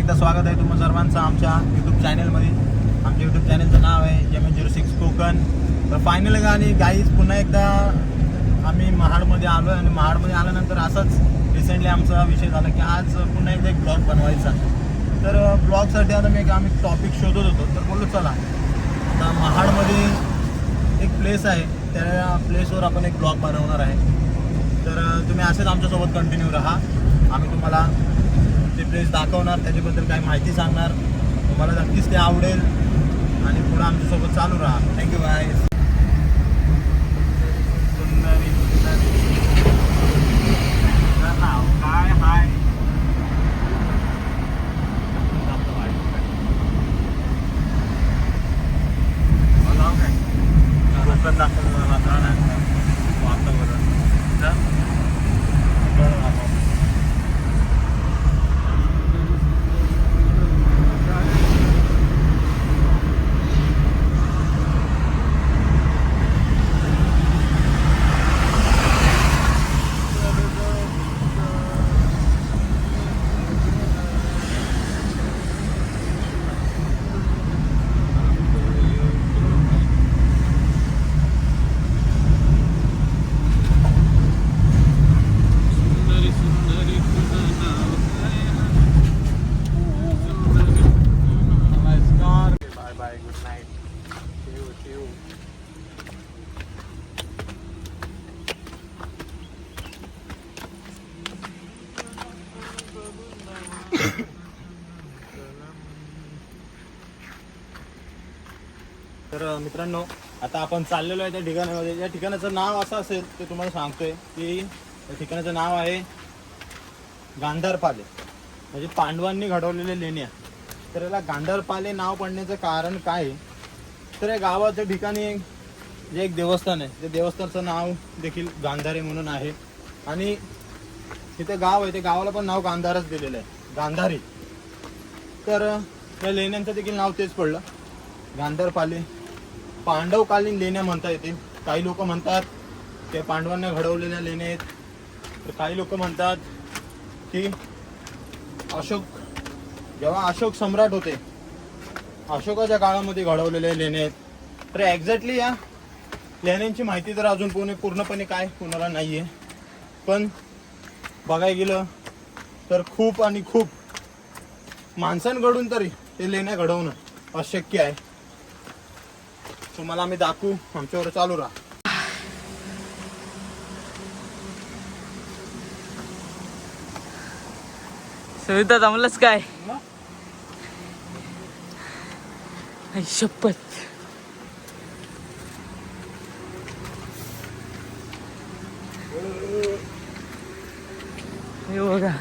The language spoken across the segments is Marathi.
एकदा स्वागत आहे तुम्हा सर्वांचं आमच्या यूट्यूब चॅनलमध्ये आमच्या यूट्यूब चॅनलचं नाव आहे एम झिरो सिक्स कोकण तर फायनल गाणी गाईज पुन्हा एकदा आम्ही महाडमध्ये आलो आणि महाडमध्ये आल्यानंतर असंच रिसेंटली आमचा विषय झाला की आज पुन्हा एकदा एक ब्लॉग बनवायचा. तर ब्लॉगसाठी आता मी एक आम्ही टॉपिक शोधत होतो. तर बोललो चला आता महाडमध्ये एक प्लेस आहे. त्या प्लेसवर आपण एक ब्लॉग बनवणार आहे. तर तुम्ही असेच आमच्यासोबत कंटिन्यू राहा. आम्ही तुम्हाला ते प्लेस दाखवणार त्याच्याबद्दल काही माहिती सांगणार. तुम्हाला नक्कीच ते आवडेल. आणि पुढं आमच्यासोबत चालू राहा. थँक्यू बाय सुंदरी सुंदरी तुझं नाव काय हाय नाव काय कोकण दाखवलं वातावरण. बरं बाबा. सुंदरी सुंदरी तुझं नाव काय नमस्कार bye good night Shiv Shiv तर मित्रांनो आता आपण चाललेलो आहे त्या ठिकाणामध्ये. या ठिकाणाचं नाव असं असेल ते तुम्हाला सांगतोय की या ठिकाणाचं नाव आहे गांधारपाले म्हणजे पांडवांनी घडवलेले लेण्या. तर याला गांधारपाले नाव पडण्याचं कारण काय? आहे? तर या गावाच्या ठिकाणी जे एक देवस्थान आहे ते देवस्थानचं नाव देखील गांधारे म्हणून आहे. आणि तिथे गाव आहे ते गावाला पण नाव गांधारच दिलेलं आहे. गांधारी. तर त्या लेण्यांचं देखील नाव तेच पडलं. गांधारपाले. पांडवकालीन लेण्या म्हणता येते काही लोक म्हणतात ते पांडवांना घडवलेल्या लेण्या आहेत. तर काही लोक म्हणतात की अशोक जेव्हा अशोक सम्राट होते अशोकाच्या काळामध्ये घडवलेल्या लेण्या आहेत. तर एक्झॅक्टली या लेण्यांची माहिती तर अजून पूर्ण पूर्णपणे काय कोणाला नाही आहे पण बघायला गेलं तर खूप आणि खूप माणसांकडून तरी ते लेण्या घडवणं अशक्य आहे. तुम्हाला आम्ही दाखवू आमच्यावर चालू राहा. सविता जमलंच काय? शपथ. हे बघा.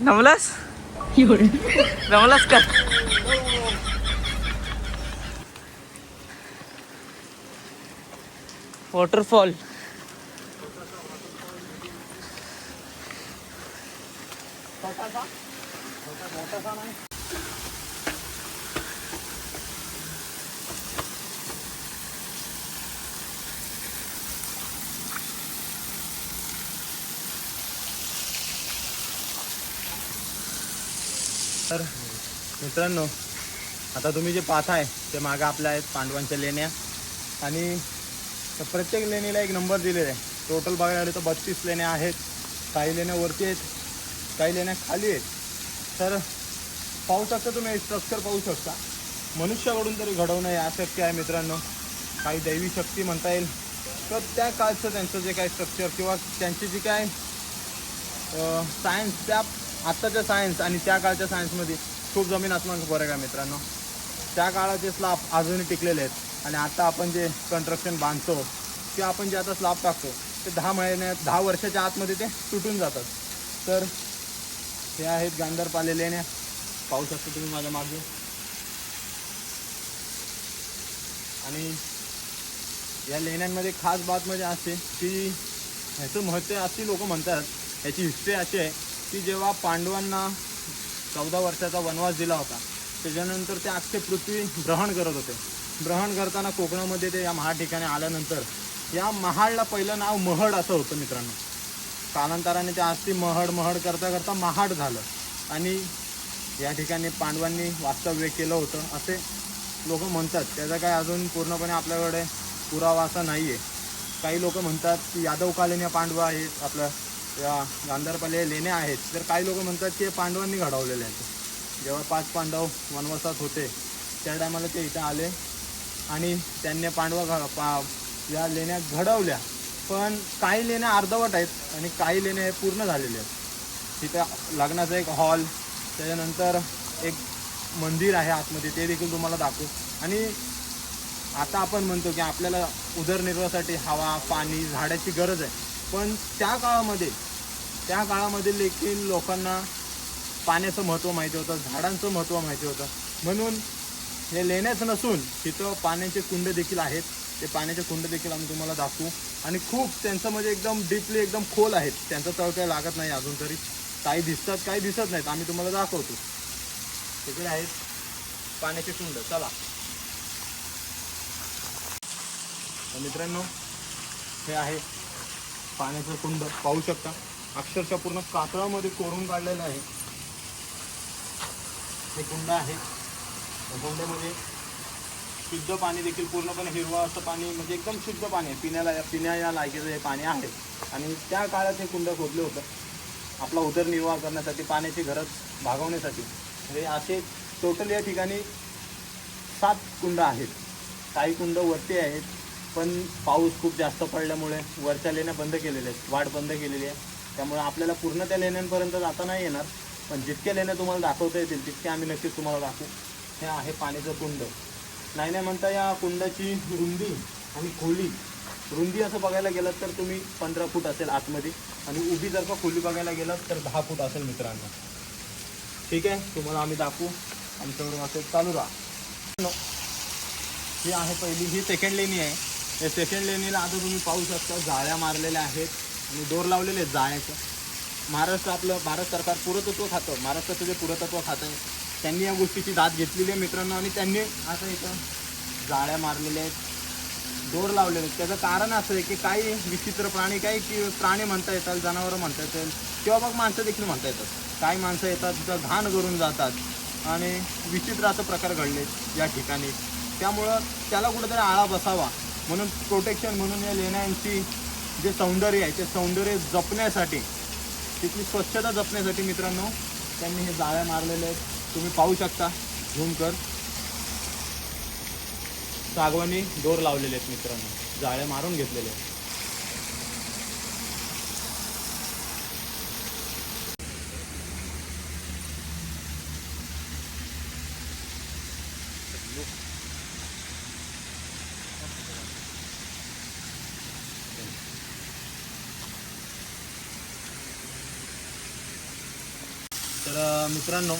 नमलास जमलाच का वॉटरफॉल तर मित्रांनो आता तुम्ही जे पाहताय ते मागं आपल्या आहेत पांडवांच्या लेण्या. आणि प्रत्येक लेणीला एक नंबर दिलेला आहे. टोटल बघायला आले तर बत्तीस लेण्या आहेत. काही लेण्या वरती आहेत काही लेण्या खाली आहेत. तर पाहू शकता तुम्ही स्ट्रक्चर पाहू शकता. मनुष्याकडून तरी घडवणं हे अशक्य आहे मित्रांनो. काही दैवी शक्ती म्हणता येईल. तर त्या काळचं त्यांचं जे काही स्ट्रक्चर किंवा त्यांची जी काय सायन्स त्या आत्ताच्या सायन्स आणि त्या काळच्या सायन्समध्ये खूप जमीन आसमानचा फरक आहे मित्रांनो. त्या काळाचे स्लाब अजूनही टिकलेले आहेत. आणि आता आपण जे कन्स्ट्रक्शन बांधतो ते आपण जे आता स्लाब टाकतो ते दहा महिन्यात दहा वर्षाच्या आतमध्ये ते तुटून जातात. तर हे आहेत गांधरपाले लेण्या पाहू शकता तुम्ही माझ्या मागे. आणि या लेण्यांमध्ये खास बात म्हणजे असते की ह्याचं महत्त्व अशी लोक म्हणतात याची हिस्ट्री अशी आहे की जेव्हा पांडवांना चौदा वर्षाचा वनवास दिला होता त्याच्यानंतर ते अख्खे पृथ्वी ग्रहण करत होते. ग्रहण करताना कोकणामध्ये ते या महाड ठिकाणी आल्यानंतर या महाडला पहिलं नाव महड असं होतं मित्रांनो. कालांतराने ते आस्ती महड महड करता करता महाड झालं. आणि या ठिकाणी पांडवांनी वास्तव्य केलं होतं असे लोक म्हणतात. त्याचा काय अजून पूर्णपणे आपल्याकडे पुरावा असा नाही आहे काही लोक म्हणतात की यादवकालीन या पांडवा आहेत आपलं या गांधारपाले लेण्या आहेत. तर काही लोक म्हणतात की पांडवांनी घडवलेले आहेत. जेव्हा पाच पांडव वनवासात होते त्या टायमाला ते इथं आले आणि त्यांनी पांडव घ पा या लेण्या घडवल्या. पण काही लेण्या अर्धवट आहेत आणि काही लेण्या हे पूर्ण झालेले आहेत. तिथं लग्नाचा एक हॉल त्याच्यानंतर एक मंदिर आहे आतमध्ये ते देखील तुम्हाला दाखवू. आणि आता आपण म्हणतो की आपल्याला उदरनिर्वाहासाठी हवा पाणी झाडाची गरज आहे. पण त्या काळामध्ये त्या काळामध्ये देखील लोकांना पाण्याचं महत्त्व माहिती होतं झाडांचं महत्त्व माहिती होतं. म्हणून हे लेण्याचं नसून तिथं पाण्याचे कुंड देखील आहेत. ते पाण्याचे कुंड देखील आम्ही तुम्हाला दाखवू. आणि खूप त्यांचं म्हणजे एकदम डीपली एकदम खोल आहेत. त्यांचं तळ काही लागत नाही अजून तरी. काही दिसतात काही दिसत नाहीत. आम्ही तुम्हाला दाखवतो. तिकडे आहेत पाण्याचे कुंड. चला. मित्रांनो हे आहे पाण्याचं कुंड पाहू शकता. अक्षरशः पूर्ण कातळामध्ये कोरून काढलेलं आहे. हे कुंड आहे. त्या कुंडामध्ये शुद्ध पाणी देखील पूर्णपणे हिरवं असं पाणी म्हणजे एकदम शुद्ध पाणी आहे. पिण्याला पिण्या या लायकीचं हे पाणी आहे. आणि त्या काळात हे कुंड खोदलं होतं. आपला उदरनिर्वाह करण्यासाठी पाण्याची गरज भागवण्यासाठी. म्हणजे असे टोटल या ठिकाणी सात कुंड आहेत. काही कुंड वरती आहेत. पण पाऊस खूप जास्त पडल्यामुळे वरच्या लेण्या बंद केलेल्या आहेत. वाट बंद केलेली आहे. त्यामुळे आपल्याला पूर्ण त्या लेण्यांपर्यंत जाता नाही येणार. पण जितक्या लेण्या तुम्हाला दाखवता येतील तितके आम्ही नक्कीच तुम्हाला दाखवू. हे आहे पाण्याचं कुंड. नाही नाही म्हणता या कुंडाची रुंदी आणि खोली. रुंदी असं बघायला गेलात तर तुम्ही पंधरा फूट असेल आतमध्ये. आणि उभी जर का खोली बघायला गेलात तर दहा फूट असेल मित्रांनो. ठीक आहे? तुम्हाला आम्ही दाखवू. आमच्यावर असं चालू राहा. ही आहे पहिली ही सेकंड लेणी आहे. हे सेकंड लेणीला आता तुम्ही पाहू शकता जाळ्या मारलेल्या आहेत आणि दोर लावलेले आहेत जाळ्याचं. महाराष्ट्र आपलं भारत सरकार पुरातत्व खातं. महाराष्ट्राचं जे पुरातत्व खातं आहे त्यांनी या गोष्टीची दाद घेतलेली आहे मित्रांनो आणि त्यांनी आता इथं जाळ्या मारलेल्या आहेत दोर लावलेले आहेत. त्याचं कारण असं आहे की काही विचित्र प्राणी काही की प्राणी म्हणता येतात जनावरं म्हणता येतात किंवा मग माणसं देखील म्हणता येतात. काही माणसं येतात तिथं घाण करून जातात आणि विचित्र असं प्रकार घडले या ठिकाणी. त्यामुळं त्याला कुठेतरी आळा बसावा. म्हणून प्रोटेक्शन म्हणून या लेण्यांची जे सौंदर्य आहे ते सौंदर्य जपण्यासाठी तिथली स्वच्छता जपण्यासाठी मित्रांनो त्यांनी हे जाळ्या मारलेले आहेत. तुम्ही पाहू शकता झूम कर. सागवानी दोर लावलेले आहेत मित्रांनो जाळे मारून घेतलेले आहेत तर अं, मित्रांनो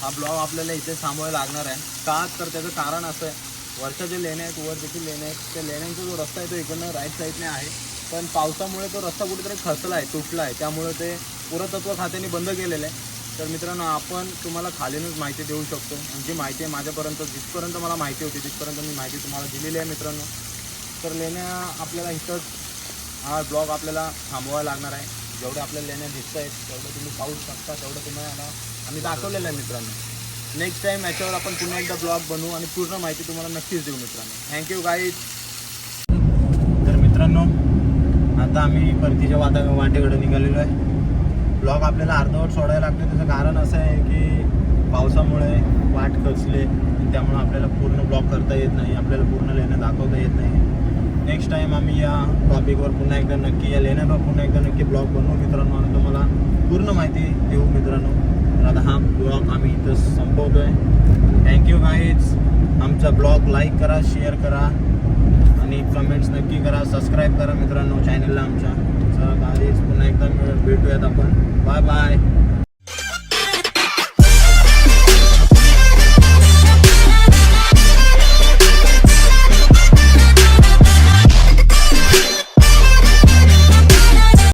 हा ब्लॉग आपल्याला इथे थांबवायला लागणार आहे. का? तर त्याचं कारण असं आहे वरच्या जे लेण्या आहेत वर देखील लेण्या आहेत. त्या लेण्यांचा जो रस्ता आहे तो इकडनं राईट साईडने आहे. पण पावसामुळे तो रस्ता कुठेतरी खचला आहे तुटला आहे त्यामुळे ते पुरातत्व खात्याने बंद केलेलं आहे. तर मित्रांनो आपण तुम्हाला खालीनच माहिती देऊ शकतो. जी माहिती आहे माझ्यापर्यंत जिथपर्यंत मला माहिती होती तिथपर्यंत मी माहिती तुम्हाला दिलेली आहे मित्रांनो. तर लेण्या आपल्याला इथंच हा ब्लॉग आपल्याला थांबवावा लागणार आहे. जेवढं आपल्याला लेण्या दिसत आहेत तेवढं तुम्ही पाहू शकता तेवढं तुम्हाला आम्ही दाखवलेलं आहे मित्रांनो. नेक्स्ट टाइम याच्यावर आपण पुन्हा एकदा ब्लॉग बनवू आणि पूर्ण माहिती तुम्हाला नक्कीच देऊ मित्रांनो. थँक्यू गाईड तर मित्रांनो आता आम्ही परतीच्या वाता वाटेकडे निघालेलो आहे. ब्लॉग आपल्याला अर्धवट सोडायला लागतो त्याचं कारण असं आहे की पावसामुळे वाट खचले त्यामुळे आपल्याला पूर्ण ब्लॉक करता येत नाही. आपल्याला पूर्ण लेण्या दाखवता येत नाही. नेक्स्ट टाइम आम्ही या टॉपिकवर पुन्हा एकदा नक्की या लेण्यावर पुन्हा एकदा नक्की ब्लॉग बनवू मित्रांनो. आणि तुम्हाला पूर्ण माहिती देऊ मित्रांनो. तर आता हा ब्लॉग आम्ही इथं संपवतोय. थँक्यू गाईज आमचा ब्लॉग लाईक करा शेअर करा. आणि कमेंट्स नक्की करा. सबस्क्राईब करा मित्रांनो चॅनलला आमच्या. चला गाईज पुन्हा एकदा भेटूयात आपण. Bye bye